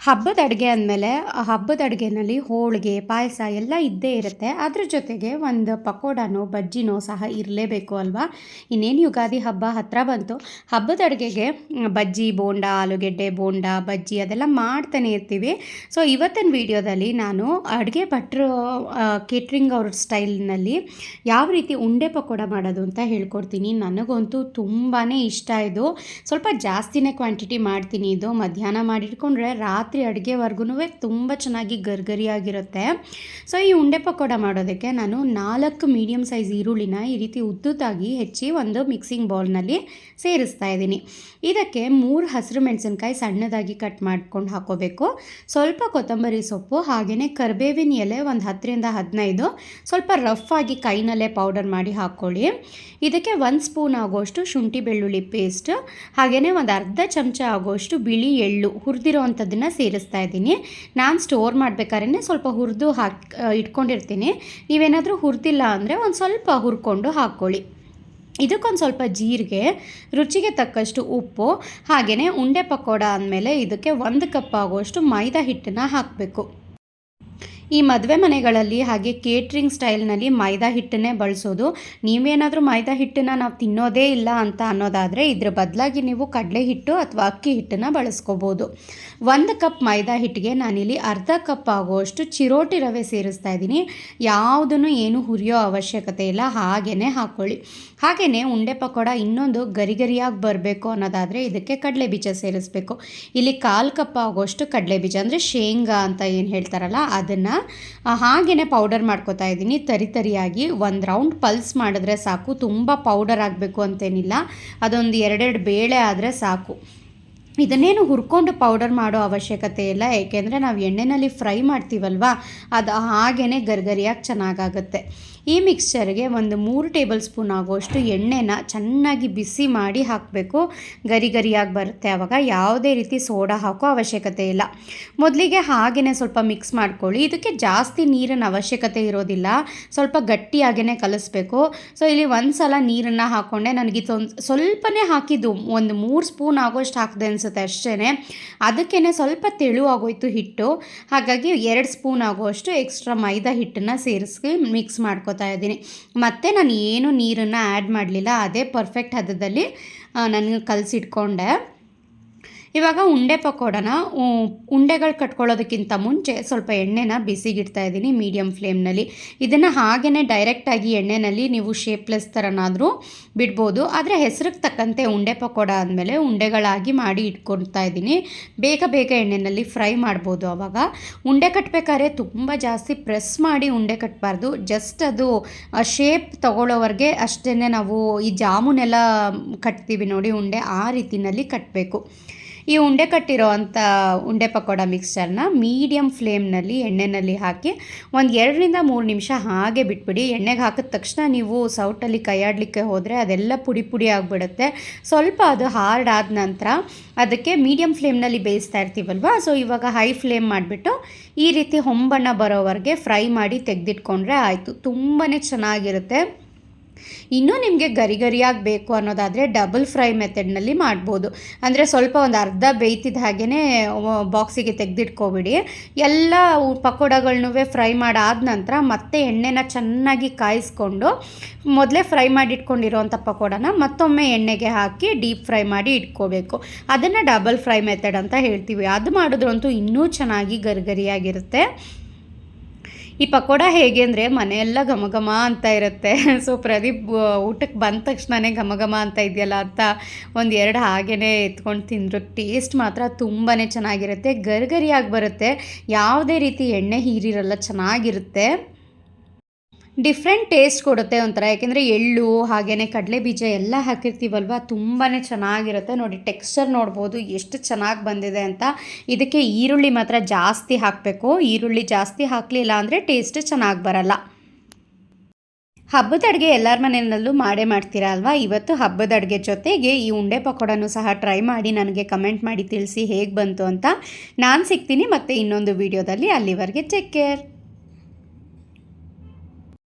ಹಬ್ಬದ ಅಡುಗೆ ಅಂದಮೇಲೆ ಹಬ್ಬದ ಅಡುಗೆನಲ್ಲಿ ಹೋಳಿಗೆ, ಪಾಯಸ ಎಲ್ಲ ಇದ್ದೇ ಇರುತ್ತೆ. ಅದ್ರ ಜೊತೆಗೆ ಒಂದು ಪಕೋಡನೋ, ಬಜ್ಜಿನೋ ಸಹ ಇರಲೇಬೇಕು ಅಲ್ವಾ? ಇನ್ನೇನು ಯುಗಾದಿ ಹಬ್ಬ ಹತ್ತಿರ ಬಂತು. ಹಬ್ಬದ ಅಡುಗೆಗೆ ಬಜ್ಜಿ, ಬೋಂಡ, ಆಲೂಗೆಡ್ಡೆ, ಬೋಂಡ, ಬಜ್ಜಿ ಅದೆಲ್ಲ ಮಾಡ್ತಾನೆ ಇರ್ತೀವಿ. ಸೊ ಇವತ್ತಿನ ವಿಡಿಯೋದಲ್ಲಿ ನಾನು ಅಡುಗೆ ಭಟ್ರು ಕೇಟ್ರಿಂಗ್ ಅವ್ರ ಸ್ಟೈಲ್ನಲ್ಲಿ ಯಾವ ರೀತಿ ಉಂಡೆ ಪಕೋಡ ಮಾಡೋದು ಅಂತ ಹೇಳ್ಕೊಡ್ತೀನಿ. ನನಗಂತೂ ತುಂಬಾ ಇಷ್ಟ ಇದು. ಸ್ವಲ್ಪ ಜಾಸ್ತಿನೇ ಕ್ವಾಂಟಿಟಿ ಮಾಡ್ತೀನಿ. ಇದು ಮಧ್ಯಾಹ್ನ ಮಾಡಿಟ್ಕೊಂಡ್ರೆ ರಾತ್ರಿ ಅಡುಗೆವರೆಗೂ ತುಂಬ ಚೆನ್ನಾಗಿ ಗರ್ಗರಿಯಾಗಿರುತ್ತೆ. ಸೊ ಈ ಉಂಡೆ ಪಕೋಡ ಮಾಡೋದಕ್ಕೆ ನಾನು ನಾಲ್ಕು ಮೀಡಿಯಮ್ ಸೈಜ್ ಈರುಳ್ಳಿನ ಈ ರೀತಿ ಉದ್ದುತ್ತಾಗಿ ಹೆಚ್ಚಿ ಒಂದು ಮಿಕ್ಸಿಂಗ್ ಬೌಲ್ನಲ್ಲಿ ಸೇರಿಸ್ತಾ ಇದ್ದೀನಿ. ಇದಕ್ಕೆ ಮೂರು ಹಸಿರು ಮೆಣಸಿನ್ಕಾಯಿ ಸಣ್ಣದಾಗಿ ಕಟ್ ಮಾಡ್ಕೊಂಡು ಹಾಕೋಬೇಕು. ಸ್ವಲ್ಪ ಕೊತ್ತಂಬರಿ ಸೊಪ್ಪು ಹಾಗೆಯೇ ಕರಿಬೇವಿನ ಎಲೆ ಒಂದು ಹತ್ತರಿಂದ ಹದಿನೈದು. ಸ್ವಲ್ಪ ರಫ್ ಆಗಿ ಕೈನಲ್ಲೇ ಪೌಡರ್ ಮಾಡಿ ಹಾಕ್ಕೊಳ್ಳಿ ಇದಕ್ಕೆ ಒಂದು ಸ್ಪೂನ್ ಆಗೋಷ್ಟು ಶುಂಠಿ ಬೆಳ್ಳುಳ್ಳಿ ಪೇಸ್ಟ್ ಹಾಗೆಯೇ ಒಂದು ಅರ್ಧ ಚಮಚ ಆಗೋಷ್ಟು ಬಿಳಿ ಎಳ್ಳು, ಹುರಿದಿರೋ ಅಂಥದ್ದನ್ನು ಸೇರಿಸ್ತಾ ಇದ್ದೀನಿ. ನಾನು ಸ್ಟೋರ್ ಮಾಡಬೇಕಾದ್ರೆ ಸ್ವಲ್ಪ ಹುರಿದು ಹಾಕಿ ಇಟ್ಕೊಂಡಿರ್ತೀನಿ. ನೀವೇನಾದರೂ ಹುರಿದಿಲ್ಲ ಅಂದರೆ ಒಂದು ಸ್ವಲ್ಪ ಹುರ್ಕೊಂಡು ಹಾಕ್ಕೊಳ್ಳಿ. ಇದಕ್ಕೊಂದು ಸ್ವಲ್ಪ ಜೀರಿಗೆ, ರುಚಿಗೆ ತಕ್ಕಷ್ಟು ಉಪ್ಪು ಹಾಗೆಯೇ ಉಂಡೆ ಪಕೋಡ ಅಂದಮೇಲೆ ಇದಕ್ಕೆ ಒಂದು ಕಪ್ ಆಗುವಷ್ಟು ಮೈದಾ ಹಿಟ್ಟನ್ನು ಹಾಕಬೇಕು. ಈ ಮದುವೆ ಮನೆಗಳಲ್ಲಿ ಹಾಗೆ ಕೇಟ್ರಿಂಗ್ ಸ್ಟೈಲ್ನಲ್ಲಿ ಮೈದಾ ಹಿಟ್ಟನ್ನೇ ಬಳಸೋದು. ನೀವೇನಾದರೂ ಮೈದಾ ಹಿಟ್ಟನ್ನು ನಾವು ತಿನ್ನೋದೇ ಇಲ್ಲ ಅಂತ ಅನ್ನೋದಾದರೆ ಇದ್ರ ಬದಲಾಗಿ ನೀವು ಕಡಲೆ ಹಿಟ್ಟು ಅಥವಾ ಅಕ್ಕಿ ಹಿಟ್ಟನ್ನು ಬಳಸ್ಕೋಬೋದು. ಒಂದು ಕಪ್ ಮೈದಾ ಹಿಟ್ಟಿಗೆ ನಾನಿಲ್ಲಿ ಅರ್ಧ ಕಪ್ ಆಗುವಷ್ಟು ಚಿರೋಟಿ ರವೆ ಸೇರಿಸ್ತಾ ಇದ್ದೀನಿ. ಯಾವುದನ್ನು ಏನು ಹುರಿಯೋ ಅವಶ್ಯಕತೆ ಇಲ್ಲ ಹಾಗೇ ಹಾಕ್ಕೊಳ್ಳಿ ಹಾಗೆಯೇ ಉಂಡೆ ಪಕೋಡ ಇನ್ನೊಂದು ಗರಿ ಗರಿಯಾಗಿ ಬರಬೇಕು ಅನ್ನೋದಾದರೆ ಇದಕ್ಕೆ ಕಡಲೆ ಬೀಜ ಸೇರಿಸ್ಬೇಕು. ಇಲ್ಲಿ ಕಾಲು ಕಪ್ ಆಗುವಷ್ಟು ಕಡಲೆ ಬೀಜ, ಅಂದರೆ ಶೇಂಗಾ ಅಂತ ಏನು ಹೇಳ್ತಾರಲ್ಲ, ಅದನ್ನು ಹಾಗೆಯೇ ಪೌಡರ್ ಮಾಡ್ಕೋತಾ ಇದ್ದೀನಿ. ತರಿ ತರಿಯಾಗಿ ಒಂದು ರೌಂಡ್ ಪಲ್ಸ್ ಮಾಡಿದ್ರೆ ಸಾಕು. ತುಂಬ ಪೌಡರ್ ಆಗಬೇಕು ಅಂತೇನಿಲ್ಲ. ಅದೊಂದು ಎರಡೆರಡು ಬೇಳೆ ಆದರೆ ಸಾಕು. ಇದನ್ನೇನು ಹುರ್ಕೊಂಡು ಪೌಡರ್ ಮಾಡೋ ಅವಶ್ಯಕತೆ ಇಲ್ಲ, ಏಕೆಂದರೆ ನಾವು ಎಣ್ಣೆಯಲ್ಲಿ ಫ್ರೈ ಮಾಡ್ತೀವಲ್ವ, ಅದು ಹಾಗೇ ಗರ್ಗರಿಯಾಗಿ ಚೆನ್ನಾಗಾಗುತ್ತೆ. ಈ ಮಿಕ್ಸ್ಚರ್ಗೆ ಒಂದು ಮೂರು ಟೇಬಲ್ ಸ್ಪೂನ್ ಆಗುವಷ್ಟು ಎಣ್ಣೆನ ಚೆನ್ನಾಗಿ ಬಿಸಿ ಮಾಡಿ ಹಾಕಬೇಕು. ಗರಿ ಗರಿಯಾಗಿ ಬರುತ್ತೆ ಆವಾಗ ಯಾವುದೇ ರೀತಿ ಸೋಡಾ ಹಾಕೋ ಅವಶ್ಯಕತೆ ಇಲ್ಲ. ಮೊದಲಿಗೆ ಹಾಗೆಯೇ ಸ್ವಲ್ಪ ಮಿಕ್ಸ್ ಮಾಡ್ಕೊಳ್ಳಿ. ಇದಕ್ಕೆ ಜಾಸ್ತಿ ನೀರಿನ ಅವಶ್ಯಕತೆ ಇರೋದಿಲ್ಲ, ಸ್ವಲ್ಪ ಗಟ್ಟಿಯಾಗೇ ಕಲಿಸ್ಬೇಕು. ಸೊ ಇಲ್ಲಿ ಒಂದು ಸಲ ನೀರನ್ನು ಹಾಕ್ಕೊಂಡೆ ನನಗೆ ಸ್ವಲ್ಪನೇ ಹಾಕಿದ್ದು, ಒಂದು ಮೂರು ಸ್ಪೂನ್ ಆಗೋಷ್ಟು ಹಾಕಿದೆ ಅನಿಸುತ್ತೆ. ಅಷ್ಟೇ ಅದಕ್ಕೇ ಸ್ವಲ್ಪ ತೆಳುವಾಗೋಯ್ತು ಹಿಟ್ಟು. ಹಾಗಾಗಿ ಎರಡು ಸ್ಪೂನ್ ಆಗುವಷ್ಟು ಎಕ್ಸ್ಟ್ರಾ ಮೈದಾ ಹಿಟ್ಟನ್ನು ಸೇರಿಸಿ ಮಿಕ್ಸ್ ಮಾಡ್ಕೊತಾ ಇದ್ದೀನಿ. ಮತ್ತು ನಾನು ಏನು ನೀರನ್ನು ಆ್ಯಡ್ ಮಾಡಲಿಲ್ಲ, ಅದೇ ಪರ್ಫೆಕ್ಟ್ ಹದದಲ್ಲಿ ನನಗೆ ಕಲಸಿಟ್ಕೊಂಡೆ. ಇವಾಗ ಉಂಡೆ ಪಕೋಡನ ಉಂಡೆಗಳು ಕಟ್ಕೊಳ್ಳೋದಕ್ಕಿಂತ ಮುಂಚೆ ಸ್ವಲ್ಪ ಎಣ್ಣೆನ ಬಿಸಿಗಿಡ್ತಾ ಇದ್ದೀನಿ ಮೀಡಿಯಮ್ ಫ್ಲೇಮ್ನಲ್ಲಿ. ಇದನ್ನು ಹಾಗೆಯೇ ಡೈರೆಕ್ಟಾಗಿ ಎಣ್ಣೆನಲ್ಲಿ ನೀವು ಶೇಪ್ಲೆಸ್ ಥರನಾದರೂ ಬಿಡ್ಬೋದು. ಆದರೆ ಹೆಸರಿಗೆ ತಕ್ಕಂತೆ ಉಂಡೆ ಪಕೋಡ ಆದಮೇಲೆ ಉಂಡೆಗಳಾಗಿ ಮಾಡಿ ಇಟ್ಕೊಳ್ತಾ ಇದ್ದೀನಿ. ಬೇಗ ಬೇಗ ಎಣ್ಣೆಯಲ್ಲಿ ಫ್ರೈ ಮಾಡ್ಬೋದು ಆವಾಗ ಉಂಡೆ ಕಟ್ಟಬೇಕಾದ್ರೆ ತುಂಬ ಜಾಸ್ತಿ ಪ್ರೆಸ್ ಮಾಡಿ ಉಂಡೆ ಕಟ್ಟಬಾರ್ದು ಜಸ್ಟ್ ಅದು ಶೇಪ್ ತಗೊಳ್ಳೋವರೆಗೆ ಅಷ್ಟೇ ನಾವು ಈ ಜಾಮೂನೆಲ್ಲ ಕಟ್ತೀವಿ ನೋಡಿ, ಉಂಡೆ ಆ ರೀತಿಯಲ್ಲಿ ಕಟ್ಟಬೇಕು ಈ ಉಂಡೆ ಕಟ್ಟಿರೋ ಅಂಥ ಉಂಡೆ ಪಕೋಡ ಮಿಕ್ಸ್ಚರ್ನ ಮೀಡಿಯಮ್ ಫ್ಲೇಮ್ನಲ್ಲಿ ಎಣ್ಣೆಯಲ್ಲಿ ಹಾಕಿ ಒಂದು ಎರಡರಿಂದ ಮೂರು ನಿಮಿಷ ಹಾಗೆ ಬಿಟ್ಬಿಡಿ. ಎಣ್ಣೆಗೆ ಹಾಕಿದ ತಕ್ಷಣ ನೀವು ಸೌಟಲ್ಲಿ ಕೈಯಾಡಲಿಕ್ಕೆ ಹೋದರೆ ಅದೆಲ್ಲ ಪುಡಿ ಪುಡಿ ಆಗಿಬಿಡುತ್ತೆ. ಸ್ವಲ್ಪ ಅದು ಹಾರ್ಡ್ ಆದ ನಂತರ ಅದಕ್ಕೆ ಮೀಡಿಯಮ್ ಫ್ಲೇಮ್ನಲ್ಲಿ ಬೇಯಿಸ್ತಾ ಇರ್ತೀವಲ್ವ? ಸೊ ಇವಾಗ ಹೈ ಫ್ಲೇಮ್ ಮಾಡಿಬಿಟ್ಟು ಈ ರೀತಿ ಹೊಂಬಣ್ಣ ಬರೋವರೆಗೆ ಫ್ರೈ ಮಾಡಿ ತೆಗೆದಿಟ್ಕೊಂಡ್ರೆ ಆಯಿತು. ತುಂಬಾ ಚೆನ್ನಾಗಿರುತ್ತೆ. ಇನ್ನೂ ನಿಮಗೆ ಗರಿ ಗರಿಯಾಗಿ ಬೇಕು ಅನ್ನೋದಾದರೆ ಡಬಲ್ ಫ್ರೈ ಮೆಥಡ್ನಲ್ಲಿ ಮಾಡ್ಬೋದು. ಅಂದರೆ ಸ್ವಲ್ಪ ಒಂದು ಅರ್ಧ ಬೇಯ್ತಿದ್ದ ಹಾಗೆಯೇ ಬಾಕ್ಸಿಗೆ ತೆಗೆದಿಟ್ಕೊಬಿಡಿ. ಎಲ್ಲ ಪಕೋಡಗಳನ್ನೂ ಫ್ರೈ ಮಾಡಾದ ನಂತರ ಮತ್ತೆ ಎಣ್ಣೆನ ಚೆನ್ನಾಗಿ ಕಾಯಿಸ್ಕೊಂಡು ಮೊದಲೇ ಫ್ರೈ ಮಾಡಿ ಇಟ್ಕೊಂಡಿರೋವಂಥ ಪಕೋಡನ ಮತ್ತೊಮ್ಮೆ ಎಣ್ಣೆಗೆ ಹಾಕಿ ಡೀಪ್ ಫ್ರೈ ಮಾಡಿ ಇಟ್ಕೋಬೇಕು. ಅದನ್ನು ಡಬಲ್ ಫ್ರೈ ಮೆಥಡ್ ಅಂತ ಹೇಳ್ತೀವಿ. ಅದು ಮಾಡಿದ್ರಂತೂ ಇನ್ನೂ ಚೆನ್ನಾಗಿ ಗರಿಗರಿಯಾಗಿರುತ್ತೆ. ಈ ಪಕೋಡ ಹೇಗೆ ಅಂದರೆ ಮನೆಯೆಲ್ಲ ಘಮ ಘಮ ಅಂತ ಇರುತ್ತೆ. ಸೊ ಪ್ರದೀಪ್ ಊಟಕ್ಕೆ ಬಂದ ತಕ್ಷಣವೇ ಘಮ ಘಮ ಅಂತ ಇದೆಯಲ್ಲ ಅಂತ ಒಂದು ಎರಡು ಹಾಗೇ ಎತ್ಕೊಂಡು ತಿಂದರು. ಟೇಸ್ಟ್ ಮಾತ್ರ ತುಂಬಾ ಚೆನ್ನಾಗಿರುತ್ತೆ. ಗರಿಗರಿಯಾಗಿ ಬರುತ್ತೆ. ಯಾವುದೇ ರೀತಿ ಎಣ್ಣೆ ಹೀರಿರಲ್ಲ ಚೆನ್ನಾಗಿರುತ್ತೆ. ಡಿಫ್ರೆಂಟ್ ಟೇಸ್ಟ್ ಕೊಡುತ್ತೆ ಒಂಥರ. ಯಾಕೆಂದರೆ ಎಳ್ಳು ಹಾಗೆಯೇ ಕಡಲೆ ಬೀಜ ಎಲ್ಲ ಹಾಕಿರ್ತೀವಲ್ವ? ತುಂಬಾ ಚೆನ್ನಾಗಿರುತ್ತೆ. ನೋಡಿ ಟೆಕ್ಸ್ಚರ್ ನೋಡ್ಬೋದು. ಎಷ್ಟು ಚೆನ್ನಾಗಿ ಬಂದಿದೆ ಅಂತ. ಇದಕ್ಕೆ ಈರುಳ್ಳಿ ಮಾತ್ರ ಜಾಸ್ತಿ ಹಾಕಬೇಕು. ಈರುಳ್ಳಿ ಜಾಸ್ತಿ ಹಾಕಲಿಲ್ಲ ಅಂದರೆ ಟೇಸ್ಟ್ ಚೆನ್ನಾಗಿ ಬರಲ್ಲ. ಹಬ್ಬದ ಅಡುಗೆ ಎಲ್ಲರ ಮನೆಯಲ್ಲೂ ಮಾಡೇ ಮಾಡ್ತೀರಾ ಅಲ್ವಾ? ಇವತ್ತು ಹಬ್ಬದ ಅಡುಗೆ ಜೊತೆಗೆ ಈ ಉಂಡೆ ಪಕೋಡನೂ ಸಹ ಟ್ರೈ ಮಾಡಿ ನನಗೆ ಕಮೆಂಟ್ ಮಾಡಿ ತಿಳಿಸಿ ಹೇಗೆ ಬಂತು ಅಂತ. ನಾನು ಸಿಗ್ತೀನಿ ಮತ್ತು ಇನ್ನೊಂದು ವೀಡಿಯೋದಲ್ಲಿ ಅಲ್ಲಿವರೆಗೆ ಟೇಕ್ ಕೇರ್